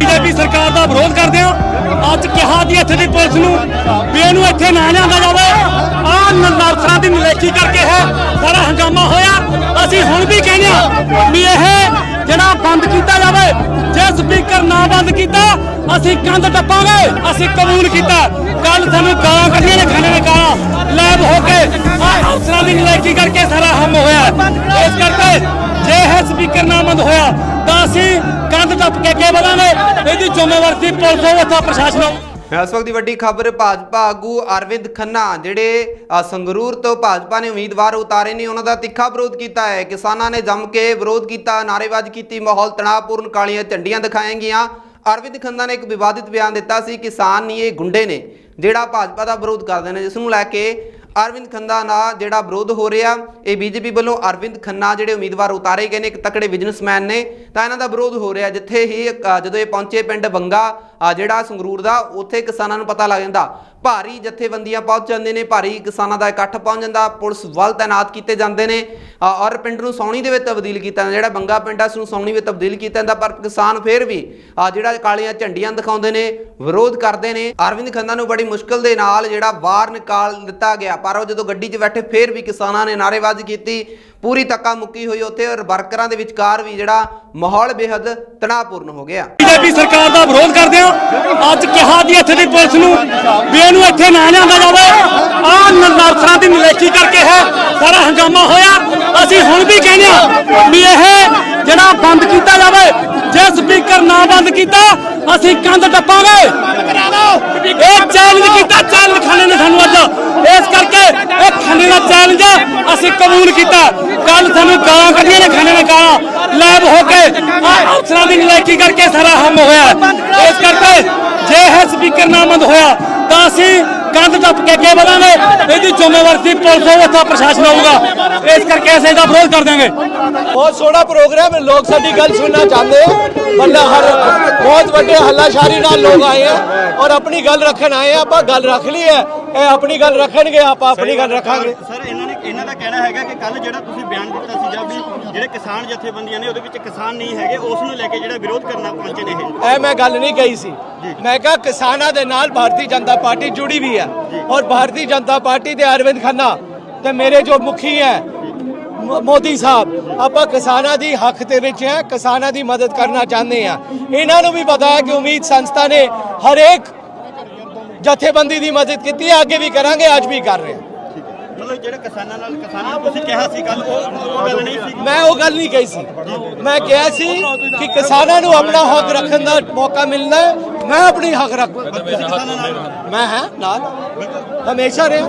BJP ਸਰਕਾਰ ਦਾ ਵਿਰੋਧ ਕਰਦੇ ਹਾਂ। ਅੱਜ ਕਿਹਾ ਜੀ ਇੱਥੇ ਦੀ ਪੁਲਿਸ ਨੂੰ ਵੀ ਇਹਨੂੰ ਇੱਥੇ ਨਾ ਲਿਆਂਦਾ ਜਾਵੇ। ਆਹ ਨਰਸਰਾਂ ਦੀ ਨਲੇਕੀ ਕਰਕੇ ਹੈ। ਸਾਰਾ ਹੰਗਾਮਾ ਹੋਇਆ। ਅਸੀਂ ਹੁਣ ਵੀ ਕਹਿੰਦੇ ਹਾਂ ਵੀ ਇਹ ਜਿਹੜਾ ਬੰਦ ਕੀਤਾ ਜਾਵੇ, ਜੇ ਸਪੀਕਰ ਨਾ ਬੰਦ ਕੀਤਾ, ਅਸੀਂ ਕੰਧ ਟੱਪਾਂਗੇ। ਅਸੀਂ ਕਬੂਲ ਕੀਤਾ। ਕੱਲ ਸਾਨੂੰ ਗਾਲਾਂ ਕੱਢੀਆਂ ਨੇ ਖਾਣੇ ਨੇ ਗਾਲਾਂ। ਲੈਬ ਹੋ ਕੇ ਆਹ ਅਫਸਰਾਂ ਦੀ ਨਲੇਕੀ ਕਰਕੇ ਸਾਰਾ ਹਮ ਹੋਇਆ। ਇਸ ਕਰਕੇ ਸਪੀਕਰ ਨਾ ਹੋਇਆ ਤਾਂ ਅਸੀਂ ਕੰਧ ਟੱਪ ਕੇ ਅੱਗੇ ਵਧਾਂਗੇ ਇਹਦੀ ਜ਼ਿੰਮੇਵਾਰੀ ਪੁਲਿਸ ਹੋਵੇ ਪ੍ਰਸ਼ਾਸਨ ਹੋਵੇ ਇਸ ਵਕਤ ਦੀ ਵੱਡੀ ਖਬਰ ਭਾਜਪਾ ਆਗੂ ਅਰਵਿੰਦ ਖੰਨਾ, ਜਿਹੜੇ ਸੰਗਰੂਰ ਤੋਂ ਭਾਜਪਾ ਨੇ ਉਮੀਦਵਾਰ ਉਤਾਰੇ ਨੇ, ਉਹਨਾਂ ਦਾ ਤਿੱਖਾ ਵਿਰੋਧ ਕੀਤਾ ਹੈ। ਕਿਸਾਨਾਂ ਨੇ ਜੰਮ ਕੇ ਵਿਰੋਧ ਕੀਤਾ, ਨਾਅਰੇਬਾਜ਼ੀ ਕੀਤੀ, ਮਾਹੌਲ ਤਣਾਅਪੂਰਨ, ਕਾਲੀਆਂ ਝੰਡੀਆਂ ਦਿਖਾਈਆਂ ਗਈਆਂ। ਅਰਵਿੰਦ ਖੰਨਾ ਨੇ ਇੱਕ ਵਿਵਾਦਿਤ ਬਿਆਨ ਦਿੱਤਾ ਸੀ, ਕਿਸਾਨ ਨਹੀਂ ਇਹ ਗੁੰਡੇ ਨੇ, ਜਿਹੜਾ ਭਾਜਪਾ ਦਾ ਵਿਰੋਧ ਕਰਦੇ ਨੇ, ਜਿਸ ਨੂੰ ਲੈ ਕੇ ਅਰਵਿੰਦ ਖੰਨਾ ਨਾਲ ਜਿਹੜਾ ਵਿਰੋਧ ਹੋ ਰਿਹਾ, ਇਹ ਬੀਜੇਪੀ ਵੱਲੋਂ ਅਰਵਿੰਦ ਖੰਨਾ ਜਿਹੜੇ ਉਮੀਦਵਾਰ ਉਤਾਰੇ ਗਏ ਨੇ, ਇੱਕ ਤਕੜੇ ਬਿਜ਼ਨਸਮੈਨ ਨੇ, ਤਾਂ ਇਹਨਾਂ ਦਾ ਵਿਰੋਧ ਹੋ ਰਿਹਾ, ਜਿੱਥੇ ਹੀ ਜਦੋਂ ਇਹ ਪਹੁੰਚੇ ਪਿੰਡ ਬੰਗਾ ਜਿਹੜਾ ਸੰਗਰੂਰ ਦਾ, ਉੱਥੇ ਕਿਸਾਨਾਂ ਨੂੰ ਪਤਾ ਲੱਗ ਜਾਂਦਾ, ਭਾਰੀ ਜਥੇਬੰਦੀਆਂ ਪਹੁੰਚ ਜਾਂਦੇ ਨੇ, ਭਾਰੀ ਕਿਸਾਨਾਂ ਦਾ ਇਕੱਠ ਪਹੁੰਚ ਜਾਂਦਾ, ਪੁਲਿਸ ਵੱਲ ਤਾਇਨਾਤ ਕੀਤੇ ਜਾਂਦੇ ਨੇ ਔਰ ਪਿੰਡ ਨੂੰ ਸੌਣੀ ਦੇ ਵਿੱਚ ਤਬਦੀਲ ਕੀਤਾ ਜਾਂਦਾ, ਜਿਹੜਾ ਬੰਗਾ ਪਿੰਡ ਆ ਉਸ ਨੂੰ ਸੌਣੀ ਵਿੱਚ ਤਬਦੀਲ ਕੀਤਾ ਜਾਂਦਾ, ਪਰ ਕਿਸਾਨ ਫੇਰ ਵੀ ਜਿਹੜਾ ਕਾਲੀਆਂ ਝੰਡੀਆਂ ਦਿਖਾਉਂਦੇ ਨੇ, ਵਿਰੋਧ ਕਰਦੇ ਨੇ, ਅਰਵਿੰਦ ਖੰਨਾ ਨੂੰ ਬੜੀ ਮੁਸ਼ਕਲ ਦੇ ਨਾਲ ਜਿਹੜਾ ਬਾਹਰ ਨਿਕਾਲ ਦਿੱਤਾ ਗਿਆ ਪਰ ਉਹ ਜਦੋਂ ਗੱਡੀ 'ਚ ਬੈਠੇ ਫੇਰ ਵੀ ਕਿਸਾਨਾਂ ਨੇ ਨਾਅਰੇਬਾਜ਼ੀ ਕੀਤੀ। ਪੂਰੀ ਤੱਕਾ ਮੁੱਕੀ ਹੋਈ ਉੱਥੇ ਔਰ ਵਰਕਰਾਂ ਦੇ ਵਿਚਕਾਰ ਵੀ ਜਿਹੜਾ ਮਾਹੌਲ ਬੇਹੱਦ ਤਣਾਅਪੂਰਨ ਹੋ ਗਿਆ। ਬੀਜੇਪੀ ਸਰਕਾਰ ਦਾ ਵਿਰੋਧ ਕਰਦੇ ਹਾਂ? ਅੱਜ ਕਿਹਾ ਜੀ ਇੱਥੇ ਦੀ ਪੁਲਿਸ ਨੂੰ ਵੀ ਇਹਨੂੰ ਇੱਥੇ ਨਾ ਲਿਆਂਦਾ ਜਾਵੇ। ਆਹ ਨਰਸਰਾਂ ਦੀ ਨਲੇਕੀ ਕਰਕੇ ਹੈ। ਸਾਰਾ ਹੰਗਾਮਾ ਹੋਇਆ। ਅਸੀਂ ਹੁਣ ਵੀ ਕਹਿੰਦੇ ਹਾਂ ਵੀ ਇਹ ਜਿਹੜਾ ਬੰਦ ਕੀਤਾ ਜਾਵੇ, ਜੇ ਸਪੀਕਰ ਨਾ ਬੰਦ ਕੀਤਾ, ਅਸੀਂ ਕੰਧ ਟੱਪਾਂਗੇ। ਇਹ ਚੈਲੰਜ ਕੀਤਾ ਚੈਲੰਜ ਖਾਣੇ ਨੇ ਸਾਨੂੰ ਅੱਜ। ਇਸ ਕਰਕੇ ਇਹ ਖਾਣੇ ਦਾ ਚੈਲੰਜ ਅਸੀਂ ਕਬੂਲ ਕੀਤਾ। ਕੱਲ ਸਾਨੂੰ ਗਾਲਾਂ ਕੱਢੀਆਂ ਨੇ ਖਾਣੇ ਨੇ ਗਾਲਾਂ। ਲੈਬ ਹੋ ਕੇ ਅਫਸਰਾਂ ਦੀ ਨਲਾਇਕੀ ਕਰਕੇ ਸਾਰਾ ਹਮ ਹੋਇਆ। ਇਸ ਕਰਕੇ ਜੇ ਇਹ ਸਪੀਕਰ ਨਾ ਬੰਦ ਹੋਇਆ ਤਾਂ ਅਸੀਂ ਕੰਧ ਟੱਪ ਕੇ ਅੱਗੇ ਵਧਾਂਗੇ। ਇਹਦੀ ਜ਼ਿੰਮੇਵਾਰੀ ਪੁਲਿਸ ਹੋਵੇ ਤਾਂ ਪ੍ਰਸ਼ਾਸਨ ਹੋਊਗਾ ਇਸ ਕਰਕੇ ਅਸੀਂ ਇਹਦਾ ਵਿਰੋਧ ਕਰ ਦਿਆਂਗੇ। ਬਹੁਤ ਸੋਹਣਾ ਪ੍ਰੋਗਰਾਮ ਹੈ ਲੋਕ ਸਾਡੀ ਗੱਲ ਸੁਣਨਾ ਚਾਹੁੰਦੇ ਆ। ਬੰਦਾ ਹਰ ਬਹੁਤ ਵੱਡੇ ਹੱਲਾਸ਼ਾਰੀ ਨਾਲ ਲੋਕ ਆਏ ਆ ਔਰ ਆਪਣੀ ਗੱਲ ਰੱਖਣ ਆਏ ਆ ਆਪਾਂ ਗੱਲ ਰੱਖ ਲਈ ਹੈ। ਇਹ ਆਪਣੀ ਗੱਲ ਰੱਖਣਗੇ ਆਪਾਂ ਆਪਣੀ ਗੱਲ ਰੱਖਾਂਗੇ। ਸਰ ਇਹਨਾਂ ਨੇ ਇਹਨਾਂ ਦਾ ਕਹਿਣਾ ਹੈਗਾ ਕਿ ਕੱਲ ਜਿਹੜਾ ਤੁਸੀਂ ਬਿਆਨ ਦਿੱਤਾ ਸੀ ਜਾਂ ਵੀ ਜਿਹੜੇ ਕਿਸਾਨ ਜਥੇਬੰਦੀਆਂ ਨੇ ਉਹਦੇ ਵਿੱਚ ਕਿਸਾਨ ਨਹੀਂ ਹੈਗੇ ਉਸ ਨੂੰ ਲੈ ਕੇ ਜਿਹੜਾ ਵਿਰੋਧ ਕਰਨਾ ਪਹੁੰਚੇ ਨੇ ਇਹ। ਇਹ ਮੈਂ ਗੱਲ ਨਹੀਂ ਕਹੀ ਸੀ। ਮੈਂ ਕਿਹਾ ਕਿਸਾਨਾਂ ਦੇ ਨਾਲ ਭਾਰਤੀ ਜਨਤਾ ਪਾਰਟੀ ਜੁੜੀ ਵੀ ਹੈ ਔਰ ਭਾਰਤੀ ਜਨਤਾ ਪਾਰਟੀ ਦੇ ਅਰਵਿੰਦ ਖੰਨਾ ਤੇ ਮੇਰੇ ਜੋ ਮੁਖੀ ਹੈ ਮੋਦੀ ਸਾਹਿਬ ਆਪਾਂ ਕਿਸਾਨਾਂ ਦੀ ਹੱਕ ਦੇ ਵਿੱਚ ਹੈ ਕਿਸਾਨਾਂ ਦੀ ਮਦਦ ਕਰਨਾ ਚਾਹੁੰਦੇ ਆ ਇਹਨਾਂ ਨੂੰ ਵੀ ਪਤਾ ਹੈ ਕਿ ਉਮੀਦ ਸੰਸਥਾ ਨੇ ਹਰੇਕ ਜਥੇਬੰਦੀ ਦੀ ਮਦਦ ਕੀਤੀ ਹੈ ਅੱਗੇ ਵੀ ਕਰਾਂਗੇ ਅੱਜ ਵੀ ਕਰ ਰਹੇ ਹਾਂ। ਮਤਲਬ ਜਿਹੜੇ ਕਿਸਾਨਾਂ ਨਾਲ ਕਿਸਾਨਾਂ ਨੂੰ ਤੁਸੀਂ ਕਿਹਾ ਸੀ ਕੱਲ ਉਹ ਉਹ ਗੱਲ ਨਹੀਂ ਸੀ। ਮੈਂ ਉਹ ਗੱਲ ਨਹੀਂ ਕਹੀ ਸੀ। ਮੈਂ ਕਿਹਾ ਸੀ ਕਿ ਕਿਸਾਨਾਂ ਨੂੰ ਆਪਣਾ ਹੱਕ ਰੱਖਣ ਦਾ ਮੌਕਾ ਮਿਲਣਾ ਹੈ। ਮੈਂ ਆਪਣੀ ਹੱਕ ਰੱਖ ਮੈਂ ਹਾਂ ਨਾਲ। ਹਮੇਸ਼ਾ ਰਿਹਾ।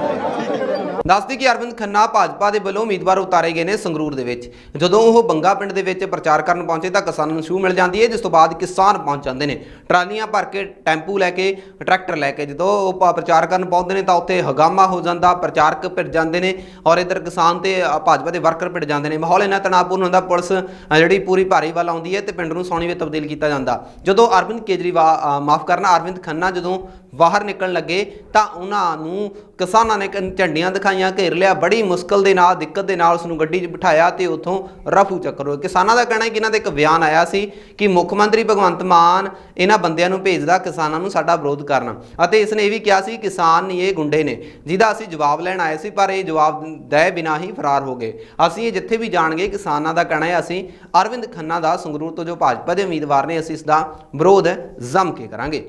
ਦੱਸਦੀ ਕਿ ਅਰਵਿੰਦ ਖੰਨਾ ਭਾਜਪਾ ਦੇ ਵੱਲੋਂ ਉਮੀਦਵਾਰ ਉਤਾਰੇ ਗਏ ਨੇ ਸੰਗਰੂਰ ਦੇ ਵਿੱਚ। ਜਦੋਂ ਉਹ ਬੰਗਾ ਪਿੰਡ ਦੇ ਵਿੱਚ ਪ੍ਰਚਾਰ ਕਰਨ ਪਹੁੰਚੇ ਤਾਂ ਕਿਸਾਨਾਂ ਨੂੰ ਛੂਹ ਮਿਲ ਜਾਂਦੀ ਹੈ, ਜਿਸ ਤੋਂ ਬਾਅਦ ਕਿਸਾਨ ਪਹੁੰਚ ਜਾਂਦੇ ਨੇ। ਟਰਾਲੀਆਂ ਭਰ ਕੇ, ਟੈਂਪੂ ਲੈ ਕੇ, ਟਰੈਕਟਰ ਲੈ ਕੇ ਜਦੋਂ ਉਹ ਪ੍ਰਚਾਰ ਕਰਨ ਪਹੁੰਚਦੇ ਨੇ ਤਾਂ ਉੱਥੇ ਹਗਾਮਾ ਹੋ ਜਾਂਦਾ, ਪ੍ਰਚਾਰਕ ਭਿੜ ਜਾਂਦੇ ਨੇ ਔਰ ਇਧਰ ਕਿਸਾਨ ਤੇ ਭਾਜਪਾ ਦੇ ਵਰਕਰ ਭਿੜ ਜਾਂਦੇ ਨੇ। ਮਾਹੌਲ ਇੰਨਾ ਤਣਾਅਪੂਰਨ ਹੁੰਦਾ, ਪੁਲਿਸ ਜਿਹੜੀ ਪੂਰੀ ਭਾਰੀ ਵੱਲ ਆਉਂਦੀ ਹੈ ਤੇ ਪਿੰਡ ਨੂੰ ਸੌਣੀ ਵਿੱਚ ਤਬਦੀਲ ਕੀਤਾ ਜਾਂਦਾ। ਜਦੋਂ ਅਰਵਿੰਦ ਕੇਜਰੀਵਾਲ ਮਾਫ ਕਰਨਾ, ਅਰਵਿੰਦ ਖੰਨਾ ਜਦੋਂ ਬਾਹਰ ਨਿਕਲਣ ਲੱਗੇ ਤਾਂ ਉਹਨਾਂ ਨੂੰ ਕਿਸਾਨਾਂ ਨੇ ਕ- ਝੰਡੀਆਂ ਦਿਖਾਈਆਂ, ਘੇਰ ਲਿਆ, ਬੜੀ ਮੁਸ਼ਕਲ ਦੇ ਨਾਲ, ਦਿੱਕਤ ਦੇ ਨਾਲ ਉਸ ਨੂੰ ਗੱਡੀ 'ਚ ਬਿਠਾਇਆ ਤੇ ਉੱਥੋਂ ਰਫੂ ਚੱਕਰ ਹੋਏ ਕਿਸਾਨਾਂ ਦਾ ਕਹਿਣਾ ਹੈ ਕਿ ਇਹਨਾਂ ਦਾ ਇੱਕ ਬਿਆਨ ਆਇਆ ਸੀ ਕਿ ਮੁੱਖ ਮੰਤਰੀ ਭਗਵੰਤ ਮਾਨ ਇਹਨਾਂ ਬੰਦਿਆਂ ਨੂੰ ਭੇਜਦਾ, ਕਿਸਾਨਾਂ ਨੂੰ ਸਾਡਾ ਵਿਰੋਧ ਕਰਨ। ਅਤੇ ਇਸ ਨੇ ਇਹ ਵੀ ਕਿਹਾ ਸੀ, ਕਿਸਾਨ ਨਹੀਂ ਇਹ ਗੁੰਡੇ ਨੇ, ਜਿਹਦਾ ਅਸੀਂ ਜਵਾਬ ਲੈਣ ਆਏ ਸੀ, ਪਰ ਇਹ ਜਵਾਬ ਦੇ ਬਿਨਾਂ ਹੀ ਫਰਾਰ ਹੋ ਗਏ। ਅਸੀਂ ਇਹ ਜਿੱਥੇ ਵੀ ਜਾਣਗੇ, ਕਿਸਾਨਾਂ ਦਾ ਕਹਿਣਾ ਹੈ, ਅਸੀਂ ਅਰਵਿੰਦ ਖੰਨਾ ਦਾ ਸੰਗਰੂਰ ਤੋਂ ਜੋ ਭਾਜਪਾ ਦੇ ਉਮੀਦਵਾਰ ਨੇ, ਅਸੀਂ ਇਸ ਦਾ ਵਿਰੋਧ ਜ਼ਮ ਕੇ ਕਰਾਂਗੇ।